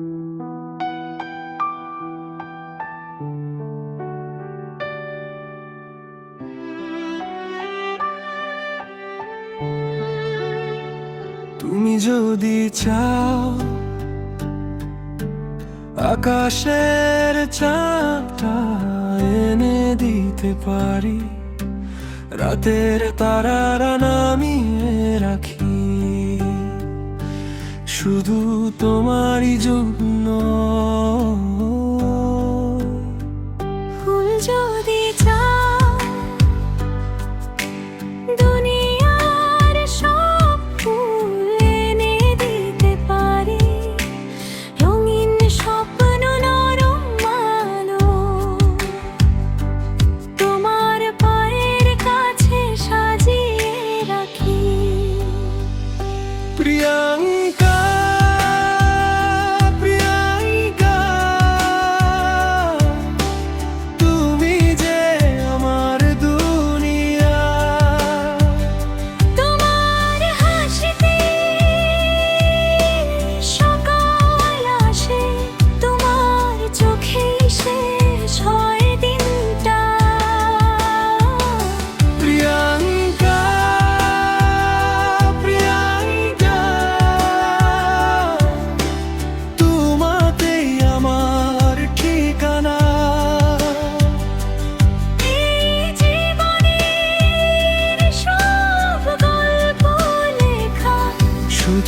তুমি যদি চাও আকাশের চাপটা এনে দিতে পারি। রাতের তারারা নামিয়ে রাখি। শুধু তোমারই জন্য।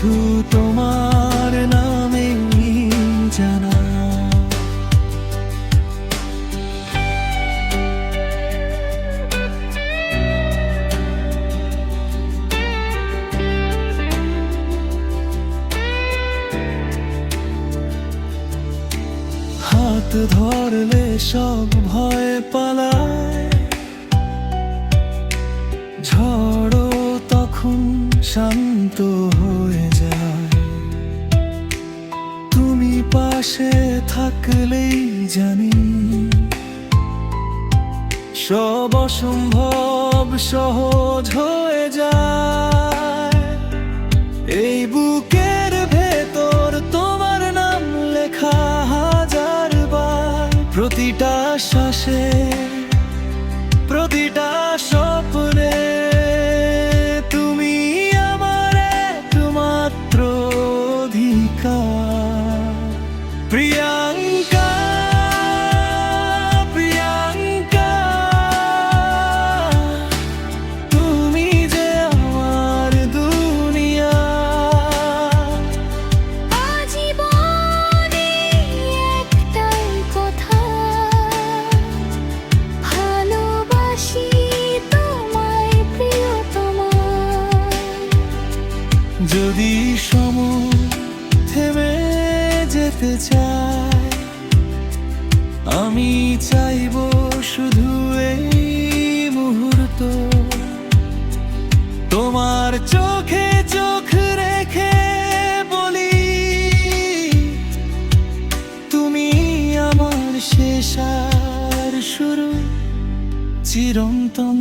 শুধু তোমার নামেই জানা। হাত ধরলে সব ভয় পালায়। শান্ত হয়ে পাশে থাকলেই জানি সব অসম্ভব সহজ হয়ে যায়। এই বুকের ভেতর তোমার নাম লেখা হাজার বার। প্রতিটা শ্বাসে, প্রতিটা যদি সময় থেমে যেতে চায়, আমি চাইব শুধু এই মুহূর্ত। তোমার চোখে চোখ রেখে বলি, তুমি আমার শেষ আর শুরু, চিরন্তন